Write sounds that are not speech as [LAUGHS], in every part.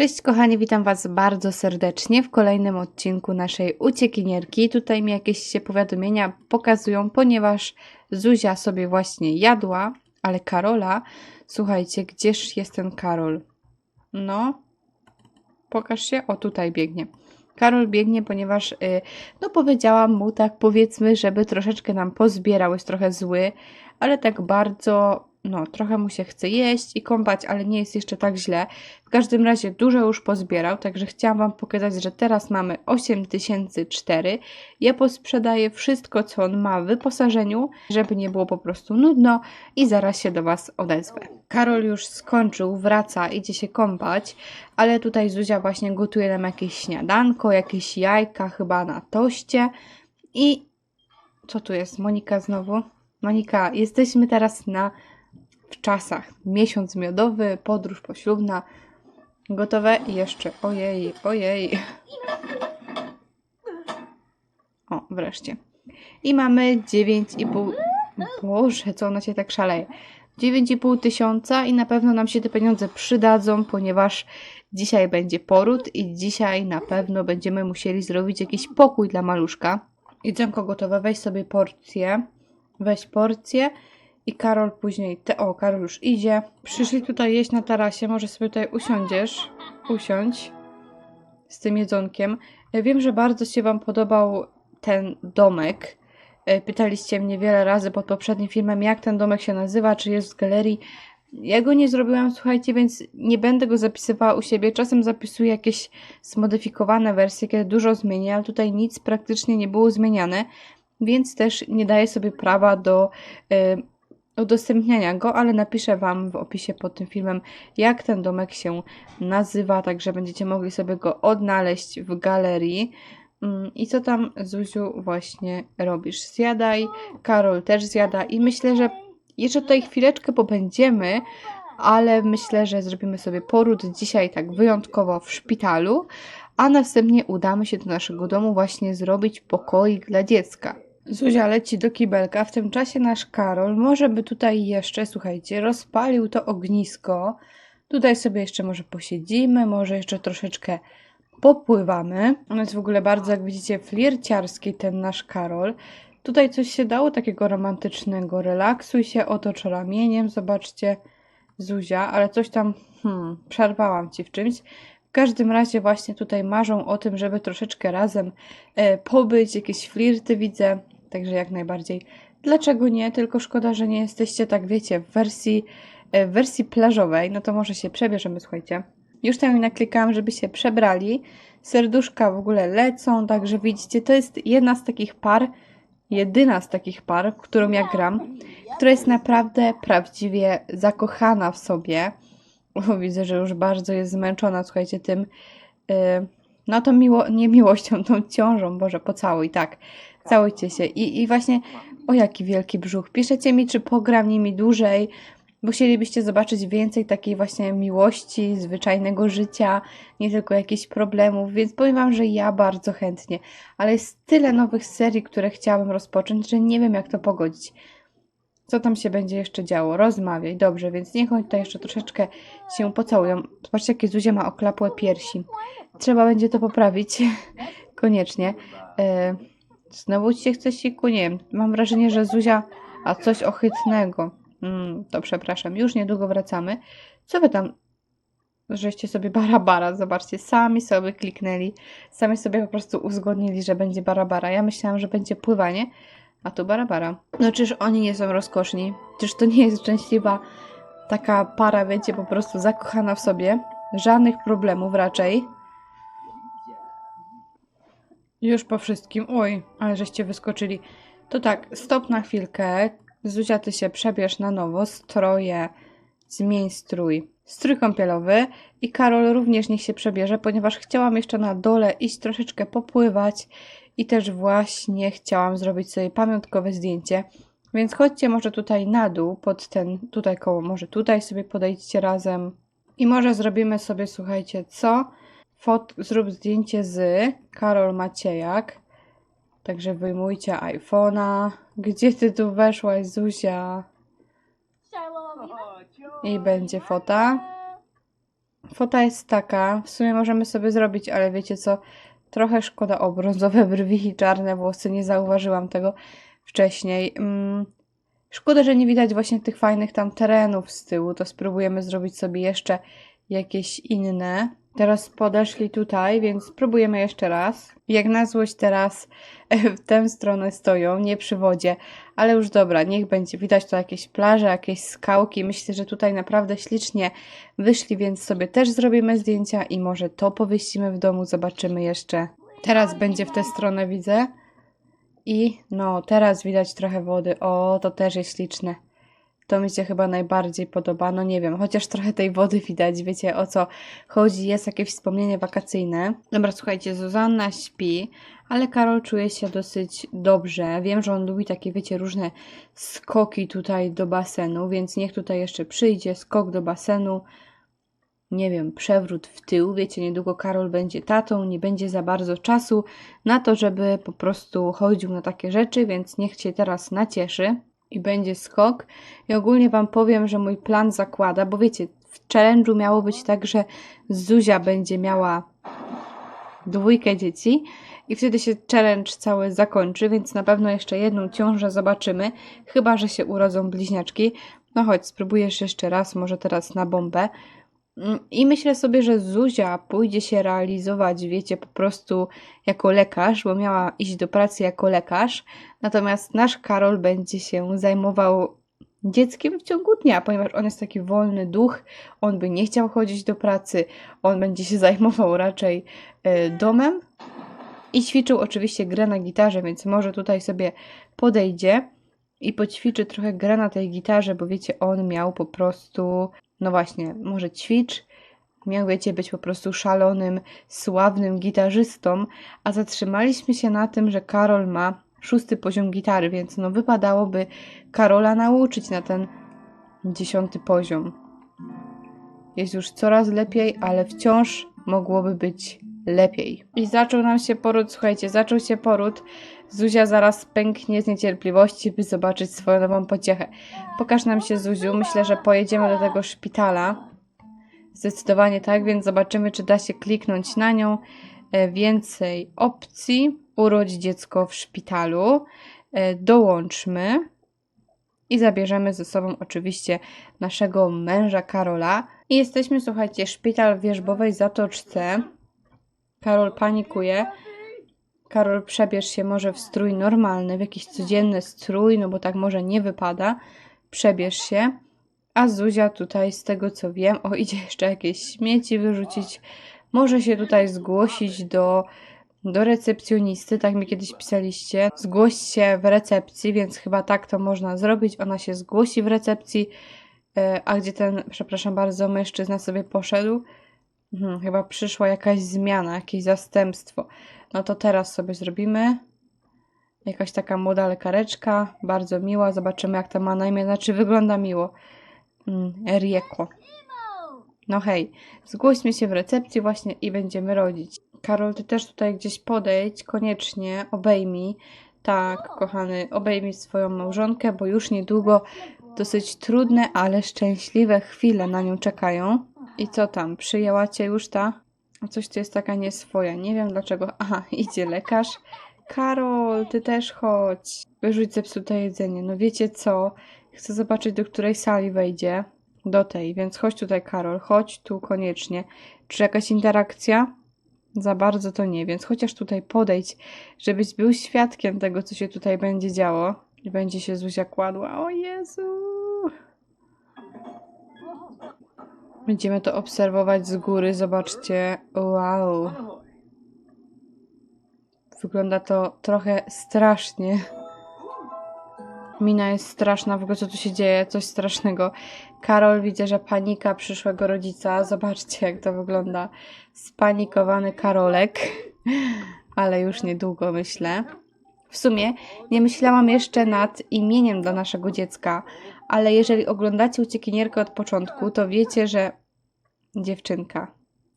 Cześć kochani, witam Was bardzo serdecznie w kolejnym odcinku naszej uciekinierki. Tutaj mi jakieś się powiadomienia pokazują, ponieważ Zuzia sobie właśnie jadła, ale Karola, słuchajcie, gdzież jest ten Karol? No, pokaż się, o tutaj biegnie. Karol biegnie, ponieważ, y, no powiedziałam mu tak powiedzmy, żeby troszeczkę nam pozbierał, jest trochę zły, ale tak bardzo, no trochę mu się chce jeść i kąpać, ale nie jest jeszcze tak źle. W każdym razie dużo już pozbierał, także chciałam Wam pokazać, że teraz mamy 8004. Ja posprzedaję wszystko, co on ma w wyposażeniu, żeby nie było po prostu nudno i zaraz się do Was odezwę. Karol już skończył, wraca, idzie się kąpać, ale tutaj Zuzia właśnie gotuje nam jakieś śniadanko, jakieś jajka chyba na toście i co tu jest? Monika znowu? Monika, jesteśmy teraz na w czasach. Miesiąc miodowy, podróż poślubna. Gotowe i jeszcze. Ojej, ojej. O, wreszcie. I mamy 9,5. Boże, co ona się tak szaleje. 9,5 tysiąca i na pewno nam się te pieniądze przydadzą, ponieważ dzisiaj będzie poród i dzisiaj na pewno będziemy musieli zrobić jakiś pokój dla maluszka. Jedzonko gotowe, weź sobie porcję. Weź porcję i Karol później, te, o, Karol już idzie. Przyszli tutaj jeść na tarasie, może sobie tutaj usiądziesz, usiądź z tym jedzonkiem. Ja Wiem, że bardzo się Wam podobał ten domek. E, Pytaliście mnie wiele razy pod poprzednim filmem, jak ten domek się nazywa, czy jest w galerii. Ja go nie zrobiłam, słuchajcie, więc nie będę go zapisywała u siebie. Czasem zapisuję jakieś zmodyfikowane wersje, kiedy dużo zmienię, ale tutaj nic praktycznie nie było zmieniane, więc też nie daję sobie prawa do e, udostępniania go, ale napiszę Wam w opisie pod tym filmem, jak ten domek się nazywa, także będziecie mogli sobie go odnaleźć w galerii. Mm, I co tam, Zuziu, właśnie robisz? Zjadaj, Karol też zjada i myślę, że jeszcze tutaj chwileczkę pobędziemy, ale myślę, że zrobimy sobie poród dzisiaj tak wyjątkowo w szpitalu, a następnie udamy się do naszego domu właśnie zrobić pokoik dla dziecka. Zuzia leci do kibelka, w tym czasie nasz Karol może by tutaj jeszcze, słuchajcie, rozpalił to ognisko. Tutaj sobie jeszcze może posiedzimy, może jeszcze troszeczkę popływamy. On jest w ogóle bardzo, jak widzicie, flirciarski ten nasz Karol. Tutaj coś się dało takiego romantycznego. Relaksuj się, otocz ramieniem, zobaczcie, Zuzia, ale coś tam, hmm, przerwałam ci w czymś. W każdym razie właśnie tutaj marzą o tym, żeby troszeczkę razem e, pobyć, jakieś flirty widzę, także jak najbardziej. Dlaczego nie? Tylko szkoda, że nie jesteście tak, wiecie, w wersji, e, w wersji plażowej, no to może się przebierzemy, słuchajcie. Już tam naklikałam, żeby się przebrali. Serduszka w ogóle lecą, także widzicie, to jest jedna z takich par, jedyna z takich par, którą ja gram, która jest naprawdę prawdziwie zakochana w sobie. [LAUGHS] Widzę, że już bardzo jest zmęczona, słuchajcie, tym, yy, no tą miło, nie miłością, tą ciążą, Boże, pocałuj, tak, całujcie się. I, I właśnie, o jaki wielki brzuch, piszecie mi, czy pogram nimi dłużej, bo chcielibyście zobaczyć więcej takiej właśnie miłości, zwyczajnego życia, nie tylko jakichś problemów, więc powiem Wam, że ja bardzo chętnie, ale jest tyle nowych serii, które chciałabym rozpocząć, że nie wiem jak to pogodzić. Co tam się będzie jeszcze działo? Rozmawiaj. Dobrze, więc niech oni tutaj jeszcze troszeczkę się pocałują. Zobaczcie, jakie Zuzia ma oklapłe piersi. Trzeba będzie to poprawić. [LAUGHS] Koniecznie. E, znowu ci się chce siku? Nie wiem. Mam wrażenie, że Zuzia... A coś ohydnego. Mm, to przepraszam. Już niedługo wracamy. Co wy tam... Żeście sobie barabara, zobaczcie, sami sobie kliknęli, sami sobie po prostu uzgodnili, że będzie barabara. Ja myślałam, że będzie pływanie, a tu barabara. No czyż oni nie są rozkoszni? Czyż to nie jest szczęśliwa taka para, wiecie, po prostu zakochana w sobie? Żadnych problemów raczej. Już po wszystkim. Oj, ale żeście wyskoczyli. To tak, stop na chwilkę. Zuzia, ty się przebierz na nowo. Stroje, zmień strój. Strój kąpielowy. I Karol również niech się przebierze, ponieważ chciałam jeszcze na dole iść troszeczkę popływać i też właśnie chciałam zrobić sobie pamiątkowe zdjęcie. Więc chodźcie może tutaj na dół, pod ten, tutaj koło, może tutaj sobie podejdźcie razem. I może zrobimy sobie, słuchajcie, co? Fot, zrób zdjęcie z Karol Maciejak. Także wyjmujcie iPhone'a. Gdzie ty tu weszłaś, Zuzia? I będzie fota. Fota jest taka, w sumie możemy sobie zrobić, ale wiecie co, trochę szkoda o brązowe brwi i czarne włosy, nie zauważyłam tego wcześniej. Mm, szkoda, że nie widać właśnie tych fajnych tam terenów z tyłu, to spróbujemy zrobić sobie jeszcze jakieś inne. Teraz podeszli tutaj, więc spróbujemy jeszcze raz. Jak na złość teraz [LAUGHS] w tę stronę stoją, nie przy wodzie, ale już dobra, niech będzie. Widać tu jakieś plaże, jakieś skałki. Myślę, że tutaj naprawdę ślicznie wyszli, więc sobie też zrobimy zdjęcia i może to powieścimy w domu, zobaczymy jeszcze. Teraz będzie w tę stronę, widzę. I no, teraz widać trochę wody. O, to też jest śliczne. To mi się chyba najbardziej podoba. No nie wiem, chociaż trochę tej wody widać, wiecie o co chodzi. Jest jakieś wspomnienie wakacyjne. Dobra, słuchajcie, Zuzanna śpi, ale Karol czuje się dosyć dobrze. Wiem, że on lubi takie, wiecie, różne skoki tutaj do basenu, więc niech tutaj jeszcze przyjdzie, skok do basenu. Nie wiem, przewrót w tył. Wiecie, niedługo Karol będzie tatą, nie będzie za bardzo czasu na to, żeby po prostu chodził na takie rzeczy, więc niech się teraz nacieszy i będzie skok. I ogólnie Wam powiem, że mój plan zakłada, bo wiecie, w challenge'u miało być tak, że Zuzia będzie miała dwójkę dzieci i wtedy się challenge cały zakończy, więc na pewno jeszcze jedną ciążę zobaczymy, chyba że się urodzą bliźniaczki. No chodź, spróbujesz jeszcze raz, może teraz na bombę. Mm, I myślę sobie, że Zuzia pójdzie się realizować, wiecie, po prostu jako lekarz, bo miała iść do pracy jako lekarz. Natomiast nasz Karol będzie się zajmował dzieckiem w ciągu dnia, ponieważ on jest taki wolny duch, on by nie chciał chodzić do pracy, on będzie się [LAUGHS] zajmował raczej y, domem. I ćwiczył oczywiście grę na gitarze, więc może tutaj sobie podejdzie i poćwiczy trochę grę na tej gitarze, bo wiecie, on miał po prostu no właśnie, może ćwicz, miał, wiecie, być po prostu szalonym, sławnym gitarzystą, a zatrzymaliśmy się na tym, że Karol ma szósty poziom gitary, więc no wypadałoby Karola nauczyć na ten dziesiąty poziom. Jest już coraz lepiej, ale wciąż mogłoby być lepiej. I zaczął nam się poród, słuchajcie, zaczął się poród. Zuzia zaraz pęknie z niecierpliwości, by zobaczyć swoją nową pociechę. Pokaż nam się, Zuziu. Myślę, że pojedziemy do tego szpitala. Zdecydowanie tak, więc zobaczymy, czy da się kliknąć na nią. E, więcej opcji. Urodź dziecko w szpitalu. E, dołączmy. I zabierzemy ze sobą oczywiście naszego męża Karola. I jesteśmy, słuchajcie, szpital w Wierzbowej Zatoczce. Karol panikuje. Karol, przebierz się może w strój normalny, w jakiś codzienny strój, no bo tak może nie wypada. Przebierz się. A Zuzia tutaj, z tego co wiem, o idzie jeszcze jakieś śmieci wyrzucić. Może się tutaj zgłosić do, do recepcjonisty, tak mi kiedyś pisaliście. Zgłoś się w recepcji, więc chyba tak to można zrobić. Ona się zgłosi w recepcji. E, a gdzie ten, przepraszam bardzo, mężczyzna sobie poszedł? Hmm, chyba przyszła jakaś zmiana, jakieś zastępstwo. No to teraz sobie zrobimy. Jakaś taka młoda lekareczka, bardzo miła. Zobaczymy, jak to ma na imię. Znaczy, wygląda miło. Mm, Rieko. No hej, zgłośmy się w recepcji właśnie i będziemy rodzić. Karol, ty też tutaj gdzieś podejdź, koniecznie obejmij. Tak, kochany, obejmij swoją małżonkę, bo już niedługo dosyć trudne, ale szczęśliwe chwile na nią czekają. I co tam, przyjęła cię już ta? Coś tu jest taka nieswoja. Nie wiem dlaczego. Aha, [LAUGHS] idzie lekarz. Karol, ty też chodź. Wyrzuć zepsute jedzenie. No wiecie co? Chcę zobaczyć, do której sali wejdzie. Do tej, więc chodź tutaj, Karol. Chodź tu koniecznie. Czy jakaś interakcja? Za bardzo to nie, więc chociaż tutaj podejdź, żebyś był świadkiem tego, co się tutaj będzie działo. I będzie się Zuzia kładła. O Jezu! Będziemy to obserwować z góry. Zobaczcie. Wow. Wygląda to trochę strasznie. Mina jest straszna, w ogóle co tu się dzieje, coś strasznego. Karol widzę, że panika przyszłego rodzica. Zobaczcie, jak to wygląda. Spanikowany Karolek, ale już niedługo myślę. W sumie nie myślałam jeszcze nad imieniem dla naszego dziecka, ale jeżeli oglądacie uciekinierkę od początku, to wiecie, że dziewczynka.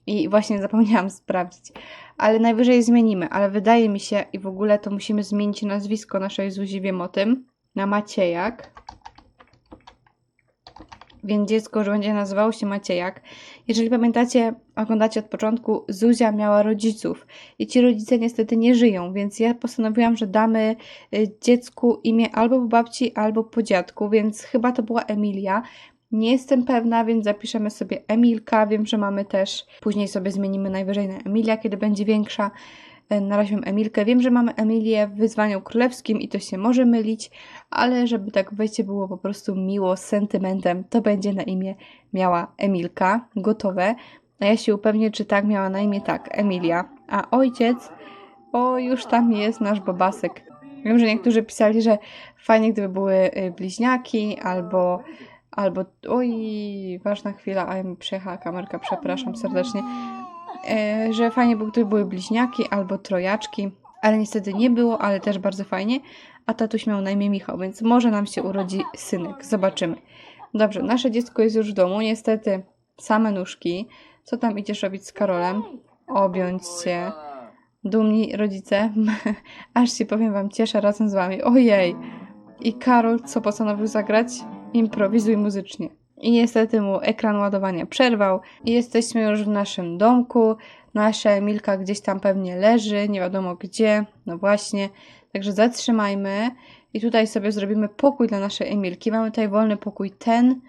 I właśnie zapomniałam [LAUGHS] sprawdzić, ale najwyżej zmienimy, ale wydaje mi się i w ogóle to musimy zmienić nazwisko naszej Zuzi, wiem o tym, na Maciejak. Więc dziecko już będzie nazywało się Maciejak. Jeżeli pamiętacie, oglądacie od początku, Zuzia miała rodziców i ci rodzice niestety nie żyją, więc ja postanowiłam, że damy y, dziecku imię albo po babci, albo po dziadku, więc chyba to była Emilia. Nie jestem pewna, więc zapiszemy sobie Emilka. Wiem, że mamy też, później sobie zmienimy najwyżej na Emilia, kiedy będzie większa. E, Na razie mam Emilkę. Wiem, że mamy Emilię w wyzwaniu królewskim i to się może mylić, ale żeby tak wejście było po prostu miło, z sentymentem, to będzie na imię miała Emilka. Gotowe. A ja się upewnię, czy tak miała na imię tak, Emilia. A ojciec, o już tam jest nasz bobasek. Wiem, że niektórzy pisali, że fajnie gdyby były y, bliźniaki albo albo oj, ważna chwila, a mi przejechała kamerka, przepraszam serdecznie, że fajnie było, gdyby były bliźniaki albo trojaczki, ale niestety nie było, ale też bardzo fajnie, a tatuś miał na imię Michał, więc może nam się urodzi synek, zobaczymy. Dobrze, nasze dziecko jest już w domu, niestety same nóżki. Co tam idziesz robić z Karolem? Objąć się. Dumni rodzice, [LAUGHS] aż się powiem wam cieszę razem z wami. Ojej! I Karol co postanowił zagrać? Improwizuj muzycznie. I niestety mu ekran ładowania przerwał. I jesteśmy już w naszym domku. Nasza Emilka gdzieś tam pewnie leży, nie wiadomo gdzie. No właśnie. Także zatrzymajmy. I tutaj sobie zrobimy pokój dla naszej Emilki. Mamy tutaj wolny pokój ten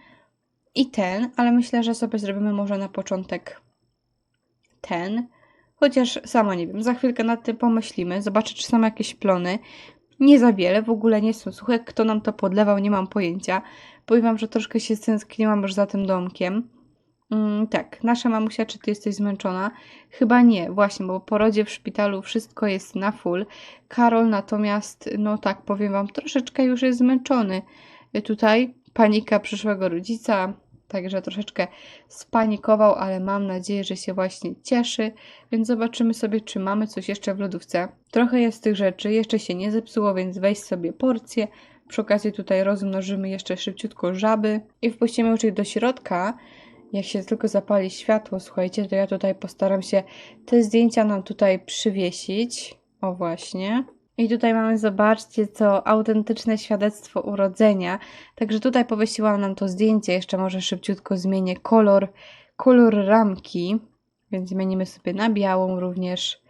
i ten, ale myślę, że sobie zrobimy może na początek ten. Chociaż sama nie wiem, za chwilkę nad tym pomyślimy. Zobaczę, czy są jakieś plony. Nie za wiele, w ogóle nie są suche. Kto nam to podlewał, nie mam pojęcia. Powiem wam, że troszkę się stęskniłam już za tym domkiem. Mm, tak, nasza mamusia, czy ty jesteś zmęczona? Chyba nie, właśnie, bo po porodzie w szpitalu wszystko jest na full. Karol natomiast, no tak, powiem wam, troszeczkę już jest zmęczony. Tutaj panika przyszłego rodzica, także troszeczkę spanikował, ale mam nadzieję, że się właśnie cieszy, więc zobaczymy sobie, czy mamy coś jeszcze w lodówce. Trochę jest tych rzeczy, jeszcze się nie zepsuło, więc weź sobie porcję. Przy okazji tutaj rozmnożymy jeszcze szybciutko żaby i wpuścimy już ich do środka. Jak się tylko zapali światło, słuchajcie, to ja tutaj postaram się te zdjęcia nam tutaj przywiesić. O właśnie. I tutaj mamy, zobaczcie, co autentyczne świadectwo urodzenia. Także tutaj powiesiłam nam to zdjęcie. Jeszcze może szybciutko zmienię kolor, kolor ramki. Więc zmienimy sobie na białą również.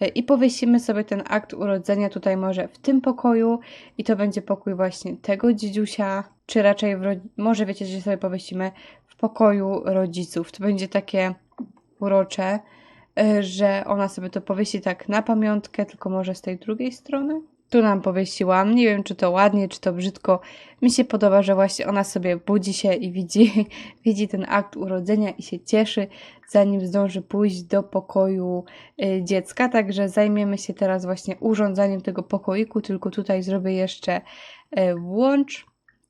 E, I powiesimy sobie ten akt urodzenia tutaj może w tym pokoju. I to będzie pokój właśnie tego dziedziusia. Czy raczej może wiecie, że sobie powiesimy w pokoju rodziców. To będzie takie urocze że ona sobie to powiesi tak na pamiątkę, tylko może z tej drugiej strony. Tu nam powiesiłam. Nie wiem, czy to ładnie, czy to brzydko. Mi się podoba, że właśnie ona sobie budzi się i widzi, [LAUGHS] widzi ten akt urodzenia i się cieszy, zanim zdąży pójść do pokoju y, dziecka. Także zajmiemy się teraz właśnie urządzaniem tego pokoiku, tylko tutaj zrobię jeszcze y, włącz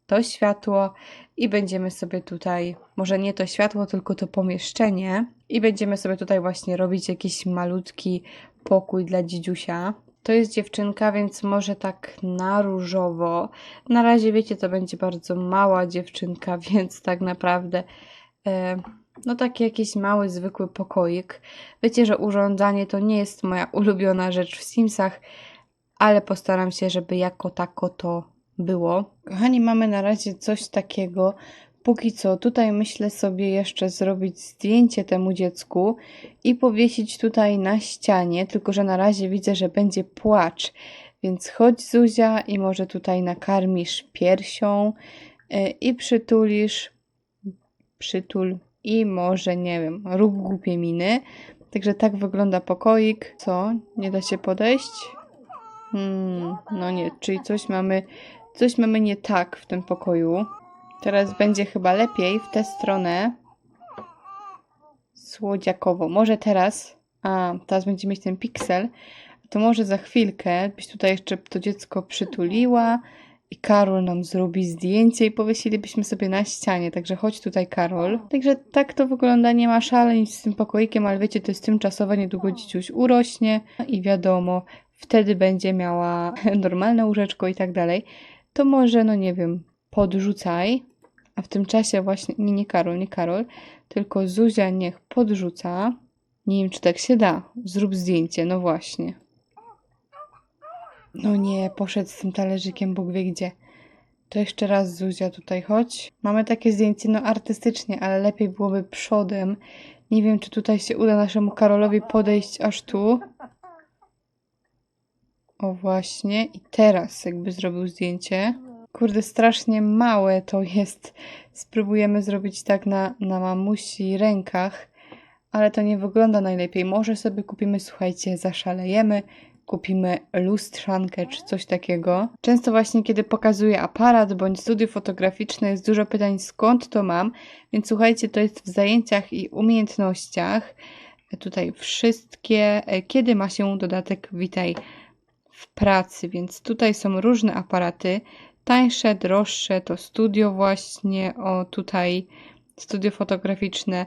to światło i będziemy sobie tutaj, może nie to światło, tylko to pomieszczenie i będziemy sobie tutaj właśnie robić jakiś malutki pokój dla dzidziusia. To jest dziewczynka, więc może tak na różowo. Na razie wiecie, to będzie bardzo mała dziewczynka, [LAUGHS] więc tak naprawdę e, no taki jakiś mały, zwykły pokoik. Wiecie, że urządzanie to nie jest moja [LAUGHS] ulubiona rzecz w Simsach, ale postaram się, żeby jako tako to było. Kochani, mamy na razie coś takiego. Póki co, tutaj myślę sobie jeszcze zrobić zdjęcie temu dziecku i powiesić tutaj na ścianie, tylko że na razie widzę, że będzie płacz. Więc chodź Zuzia i może tutaj nakarmisz piersią y, i przytulisz, przytul i może, nie wiem, rób głupie miny. Także tak wygląda pokoik. Co? Nie da się podejść? Hmm, no nie, czyli coś mamy, coś mamy nie tak w tym pokoju. Teraz będzie chyba lepiej w tę stronę. Słodziakowo. Może teraz. A, teraz będzie mieć ten piksel. To może za chwilkę byś tutaj jeszcze to dziecko przytuliła i Karol nam zrobi zdjęcie i powiesilibyśmy sobie na ścianie. Także chodź tutaj, Karol. Także tak to wygląda. Nie ma szaleń z tym pokoikiem, ale wiecie, to jest tymczasowe. Niedługo dzieciuś urośnie i wiadomo, wtedy będzie miała [LAUGHS] normalne łóżeczko i tak dalej. To może, no nie wiem, podrzucaj. A w tym czasie właśnie, nie, nie Karol, nie Karol, tylko Zuzia niech podrzuca. Nie wiem, czy tak się da. Zrób zdjęcie, no właśnie. No nie, poszedł z tym talerzykiem, Bóg wie gdzie. To jeszcze raz Zuzia tutaj chodź. Mamy takie zdjęcie, no artystycznie, ale lepiej byłoby przodem. Nie wiem, czy tutaj się uda naszemu Karolowi podejść aż tu. O właśnie. I teraz jakby zrobił zdjęcie. Kurde, strasznie małe to jest. Spróbujemy zrobić tak na, na mamusi rękach, ale to nie wygląda najlepiej. Może sobie kupimy, słuchajcie, zaszalejemy, kupimy lustrzankę czy coś takiego. Często właśnie, kiedy pokazuję aparat bądź studio fotograficzne, jest dużo pytań, skąd to mam, więc słuchajcie, to jest w zajęciach i umiejętnościach. Tutaj wszystkie, e, kiedy ma się dodatek Witaj w pracy, więc tutaj są różne aparaty, tańsze, droższe, to studio właśnie, o tutaj studio fotograficzne,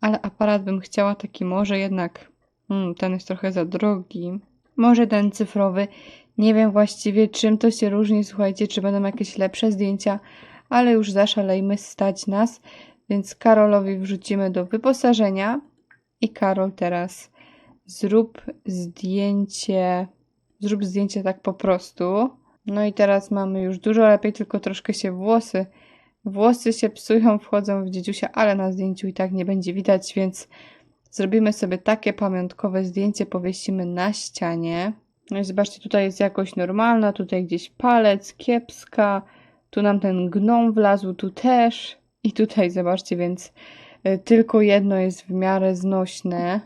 ale aparat bym chciała taki może jednak, hmm, ten jest trochę za drogi, może ten cyfrowy, nie wiem właściwie czym to się różni, słuchajcie, czy będą jakieś lepsze zdjęcia, ale już zaszalejmy, stać nas, więc Karolowi wrzucimy do wyposażenia. I Karol teraz zrób zdjęcie, zrób zdjęcie tak po prostu. No i teraz mamy już dużo lepiej, tylko troszkę się włosy, włosy się psują, wchodzą w dziedziusia, ale na zdjęciu i tak nie będzie widać, więc zrobimy sobie takie pamiątkowe zdjęcie, powiesimy na ścianie. No i zobaczcie, tutaj jest jakoś normalna, tutaj gdzieś palec, kiepska, tu nam ten gnom wlazł, tu też i tutaj zobaczcie, więc y, tylko jedno jest w miarę znośne.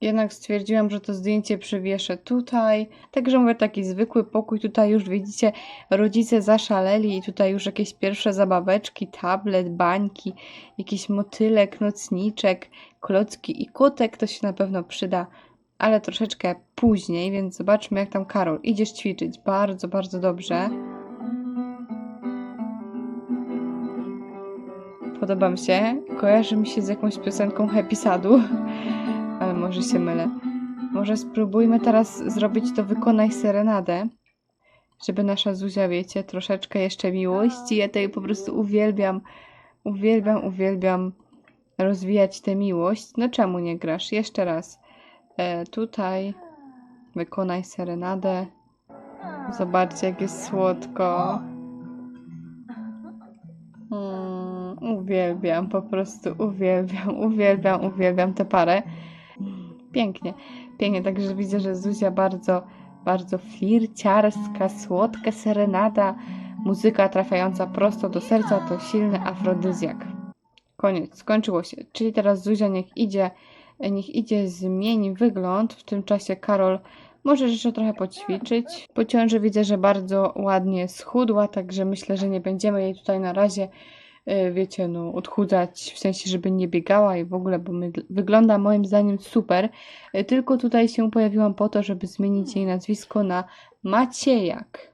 Jednak stwierdziłam, że to zdjęcie przywieszę tutaj. Także mówię, taki zwykły pokój. Tutaj już widzicie, rodzice zaszaleli i tutaj już jakieś pierwsze zabaweczki, tablet, bańki, jakiś motylek, nocniczek, klocki i kutek. To się na pewno przyda, ale troszeczkę później, więc zobaczmy jak tam Karol. Idziesz ćwiczyć. Bardzo, bardzo dobrze. Podoba mi się. Kojarzy mi się z jakąś piosenką Happy Sadu może się mylę. Może spróbujmy teraz zrobić to wykonaj serenadę, żeby nasza Zuzia, wiecie, troszeczkę jeszcze miłości. Ja tej po prostu uwielbiam, uwielbiam, uwielbiam rozwijać tę miłość. No czemu nie grasz? Jeszcze raz. E, tutaj wykonaj serenadę. Zobaczcie, jak jest słodko. Mm, uwielbiam, po prostu uwielbiam, uwielbiam, uwielbiam tę parę pięknie, pięknie. Także widzę, że Zuzia bardzo, bardzo flirciarska, słodka serenada, muzyka trafiająca prosto do serca to silny afrodyzjak. Koniec, skończyło się. Czyli teraz Zuzia niech idzie, niech idzie, zmieni wygląd. W tym czasie Karol może jeszcze trochę poćwiczyć. Po ciąży widzę, że bardzo ładnie schudła, także myślę, że nie będziemy jej tutaj na razie wiecie, no, odchudzać, w sensie, żeby nie biegała i w ogóle, bo my, wygląda moim zdaniem super. Y, tylko tutaj się pojawiłam po to, żeby zmienić jej nazwisko na Maciejak.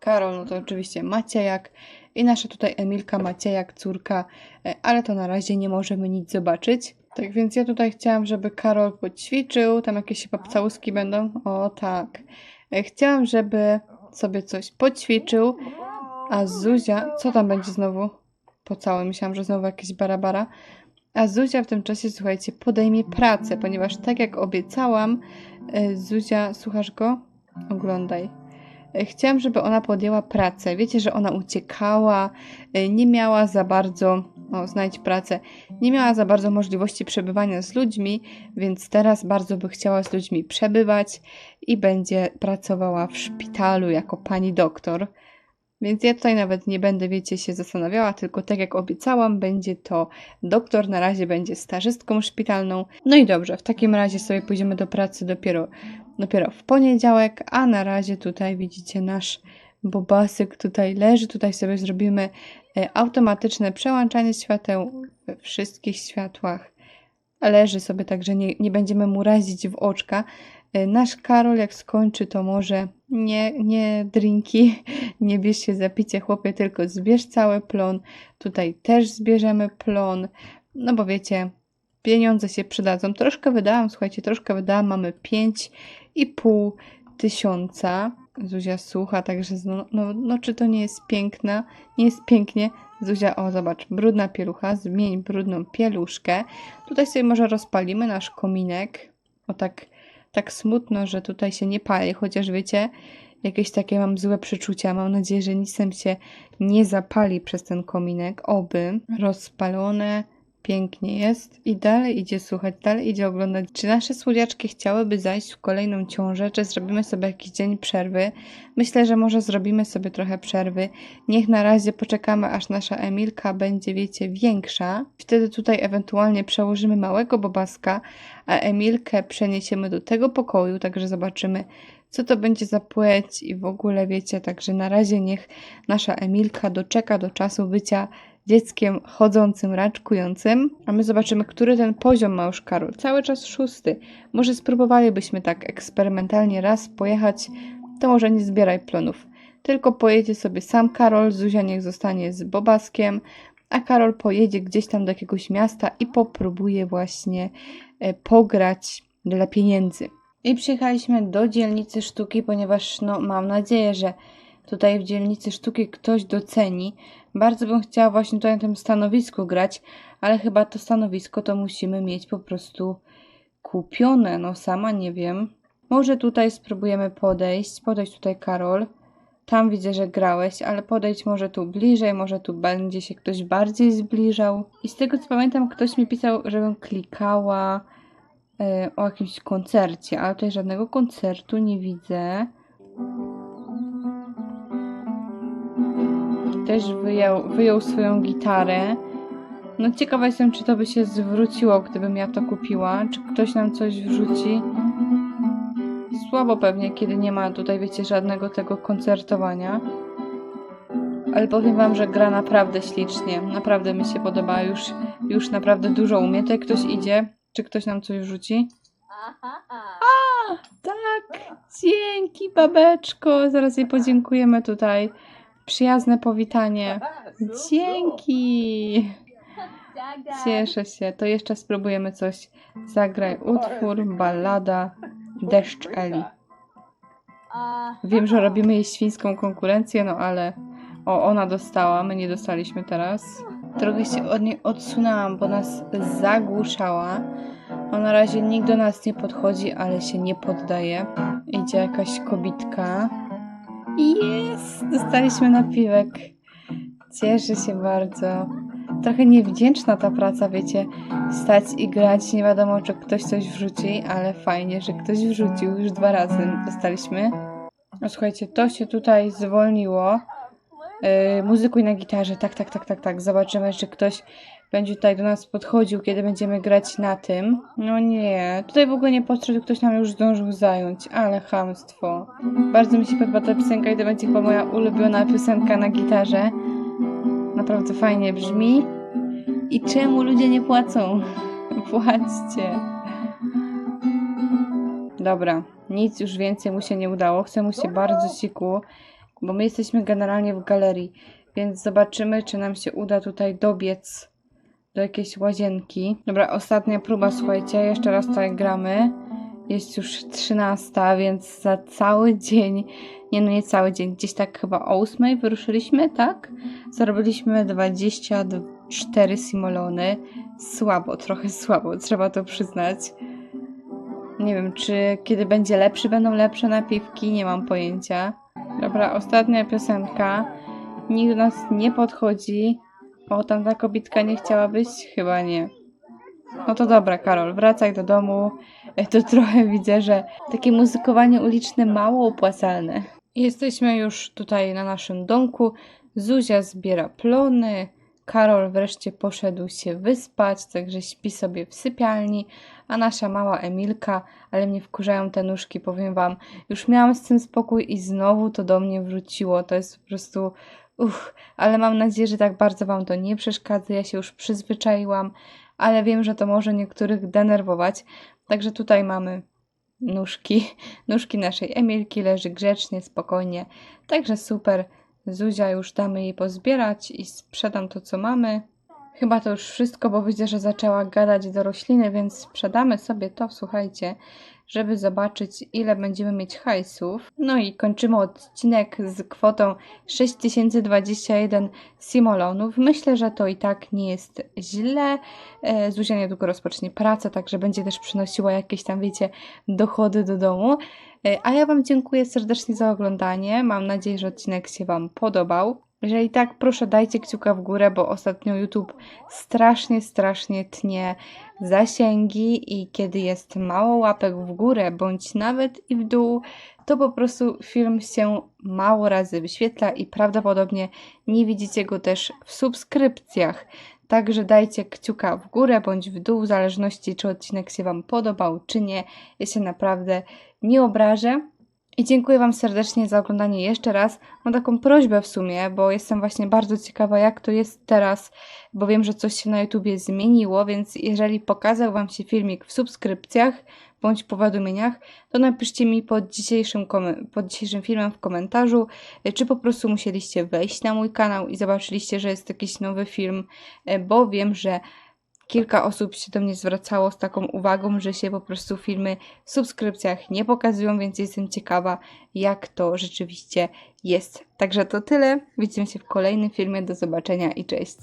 Karol, no to oczywiście Maciejak i nasza tutaj Emilka Maciejak, córka, y, ale to na razie nie możemy nic zobaczyć. Tak więc ja tutaj chciałam, żeby Karol poćwiczył, tam jakieś chyba całuski będą. O tak. Chciałam, żeby sobie coś poćwiczył, a Zuzia, co tam będzie znowu? Po całym, myślałam, że znowu jakieś barabara. A Zuzia w tym czasie, słuchajcie, podejmie pracę, ponieważ tak jak obiecałam, e, Zuzia, słuchasz go? Oglądaj. E, chciałam, żeby ona podjęła pracę. Wiecie, że ona uciekała, e, nie miała za bardzo, o, znajdź pracę, nie miała za bardzo możliwości przebywania z ludźmi, więc teraz bardzo by chciała z ludźmi przebywać i będzie pracowała w szpitalu jako pani doktor. Więc ja tutaj nawet nie będę, wiecie, się zastanawiała, tylko tak jak obiecałam, będzie to doktor, na razie będzie stażystką szpitalną. No i dobrze, w takim razie sobie pójdziemy do pracy dopiero, dopiero w poniedziałek, a na razie tutaj widzicie nasz bobasyk tutaj leży, tutaj sobie zrobimy e, automatyczne przełączanie świateł we wszystkich światłach. Leży sobie tak, że nie, nie będziemy mu razić w oczka. E, nasz Karol, jak skończy, to może nie, nie drinki, [LAUGHS] nie bierz się za picie, chłopie, tylko zbierz cały plon. Tutaj też zbierzemy plon, no bo wiecie, pieniądze się przydadzą. Troszkę wydałam, słuchajcie, troszkę wydałam, mamy 5,5 tysiąca. Zuzia słucha, także no, no, no, czy to nie jest piękne? Nie jest pięknie. Zuzia, o zobacz, brudna pielucha, zmień brudną pieluszkę. Tutaj sobie może rozpalimy nasz kominek. O tak tak smutno, że tutaj się nie pali, chociaż wiecie, Jakieś takie mam złe przeczucia. Mam nadzieję, że nic się nie zapali przez ten kominek. Oby. Rozpalone. Pięknie jest. I dalej idzie słuchać, dalej idzie oglądać. Czy nasze słodziaczki chciałyby zajść w kolejną ciążę, czy zrobimy sobie jakiś dzień przerwy? Myślę, że może zrobimy sobie trochę przerwy. Niech na razie poczekamy, aż nasza Emilka będzie, wiecie, większa. Wtedy tutaj ewentualnie przełożymy małego bobaska, a Emilkę przeniesiemy do tego pokoju, także zobaczymy, co to będzie za płeć i w ogóle wiecie, także na razie niech nasza Emilka doczeka do czasu bycia dzieckiem chodzącym, raczkującym, a my zobaczymy, który ten poziom ma już Karol. Cały czas szósty. Może spróbowalibyśmy tak eksperymentalnie raz pojechać, to może nie zbieraj plonów. Tylko pojedzie sobie sam Karol, Zuzia niech zostanie z Bobaskiem, a Karol pojedzie gdzieś tam do jakiegoś miasta i popróbuje właśnie e, pograć dla pieniędzy. I przyjechaliśmy do dzielnicy sztuki, ponieważ no, mam nadzieję, że tutaj w dzielnicy sztuki ktoś doceni. Bardzo bym chciała właśnie tutaj na tym stanowisku grać, ale chyba to stanowisko to musimy mieć po prostu kupione. No sama nie wiem. Może tutaj spróbujemy podejść. Podejść tutaj Karol. Tam widzę, że grałeś, ale podejdź może tu bliżej, może tu będzie się ktoś bardziej zbliżał. I z tego co pamiętam, ktoś mi pisał, żebym klikała e, o jakimś koncercie, ale tutaj żadnego koncertu nie widzę. Też wyjął, wyjął swoją gitarę. No ciekawa jestem, czy to by się zwróciło, gdybym ja to kupiła. Czy ktoś nam coś wrzuci. Słabo pewnie, kiedy nie ma tutaj, wiecie, żadnego tego koncertowania. Ale powiem wam, że gra naprawdę ślicznie. Naprawdę mi się podoba. Już, już naprawdę dużo umie. Tutaj ktoś idzie. Czy ktoś nam coś wrzuci? A, tak. Dzięki, babeczko. Zaraz jej podziękujemy tutaj. Przyjazne powitanie. Dzięki. Cieszę się. To jeszcze spróbujemy coś. Zagraj utwór, ballada, deszcz Eli. Wiem, że robimy jej świńską konkurencję, no ale o, ona dostała, my nie dostaliśmy teraz. Trochę się od niej odsunęłam, bo nas zagłuszała. No na razie nikt do nas nie podchodzi, ale się nie poddaje. Idzie jakaś kobitka. Jest! Dostaliśmy napiwek. Cieszę się bardzo. Trochę niewdzięczna ta praca, wiecie, stać i grać, nie wiadomo czy ktoś coś wrzuci, ale fajnie, że ktoś wrzucił, już dwa razy dostaliśmy. No słuchajcie, to się tutaj zwolniło. Yy, muzykuj na gitarze, tak, tak, tak, tak, tak. Zobaczymy, czy ktoś będzie tutaj do nas podchodził, kiedy będziemy grać na tym. No nie, tutaj w ogóle nie podszedł, ktoś nam już zdążył zająć, ale chamstwo. Bardzo mi się podoba ta piosenka i to będzie chyba moja ulubiona piosenka na gitarze. Naprawdę fajnie brzmi. I czemu ludzie nie płacą? [LAUGHS] Płaćcie. Dobra, nic już więcej mu się nie udało. Chcę mu się bardzo siku, bo my jesteśmy generalnie w galerii, więc zobaczymy, czy nam się uda tutaj dobiec do jakiejś łazienki. Dobra, ostatnia próba, słuchajcie, jeszcze raz tutaj gramy. Jest już 13, więc za cały dzień, nie no nie cały dzień, gdzieś tak chyba o 8 wyruszyliśmy, tak? Zarobiliśmy 24 simolony. Słabo, trochę słabo, trzeba to przyznać. Nie wiem, czy kiedy będzie lepszy, będą lepsze napiwki, nie mam pojęcia. Dobra, ostatnia piosenka. Nikt do nas nie podchodzi. O, tamta kobitka nie chciałabyś? Chyba nie. No to dobra, Karol, wracaj do domu. To [LAUGHS] trochę widzę, że takie muzykowanie uliczne mało opłacalne. Jesteśmy już tutaj na naszym domku. Zuzia zbiera plony. Karol wreszcie poszedł się wyspać, także śpi sobie w sypialni, a nasza mała Emilka, ale mnie wkurzają te nóżki, powiem wam. Już miałam z tym spokój i znowu to do mnie wróciło. To jest po prostu uff, ale mam nadzieję, że tak bardzo wam to nie przeszkadza. Ja się już przyzwyczaiłam, ale wiem, że to może niektórych denerwować. Także tutaj mamy nóżki, [LAUGHS] nóżki naszej Emilki leży grzecznie, spokojnie. Także super. Zuzia już damy jej pozbierać i sprzedam to, co mamy. Chyba to już wszystko, bo widzę, że zaczęła gadać do rośliny, więc sprzedamy sobie to, słuchajcie, żeby zobaczyć, ile będziemy mieć hajsów. No i kończymy odcinek z kwotą 6021 simolonów. Myślę, że to i tak nie jest źle. E, Zuzia niedługo rozpocznie pracę, także będzie też przynosiła jakieś tam, wiecie, dochody do domu. E, A ja Wam dziękuję serdecznie za oglądanie. Mam nadzieję, że odcinek się Wam podobał. Jeżeli tak, proszę dajcie kciuka w górę, bo ostatnio YouTube strasznie, strasznie tnie zasięgi i kiedy jest mało łapek w górę, bądź nawet i w dół, to po prostu film się mało razy wyświetla i prawdopodobnie nie widzicie go też w subskrypcjach. Także dajcie kciuka w górę bądź w dół, w zależności czy odcinek się Wam podobał, czy nie. Ja się naprawdę nie obrażę. I dziękuję Wam serdecznie za oglądanie jeszcze raz. Mam taką prośbę w sumie, bo jestem właśnie bardzo ciekawa, jak to jest teraz, bo wiem, że coś się na YouTubie zmieniło, więc jeżeli pokazał Wam się filmik w subskrypcjach bądź powiadomieniach, to napiszcie mi pod dzisiejszym, pod dzisiejszym filmem w komentarzu, e, czy po prostu musieliście wejść na mój kanał i zobaczyliście, że jest jakiś nowy film, e, bo wiem, że kilka osób się do mnie zwracało z taką uwagą, że się po prostu filmy w subskrypcjach nie pokazują, więc jestem ciekawa, jak to rzeczywiście jest. Także to tyle. Widzimy się w kolejnym filmie. Do zobaczenia i cześć.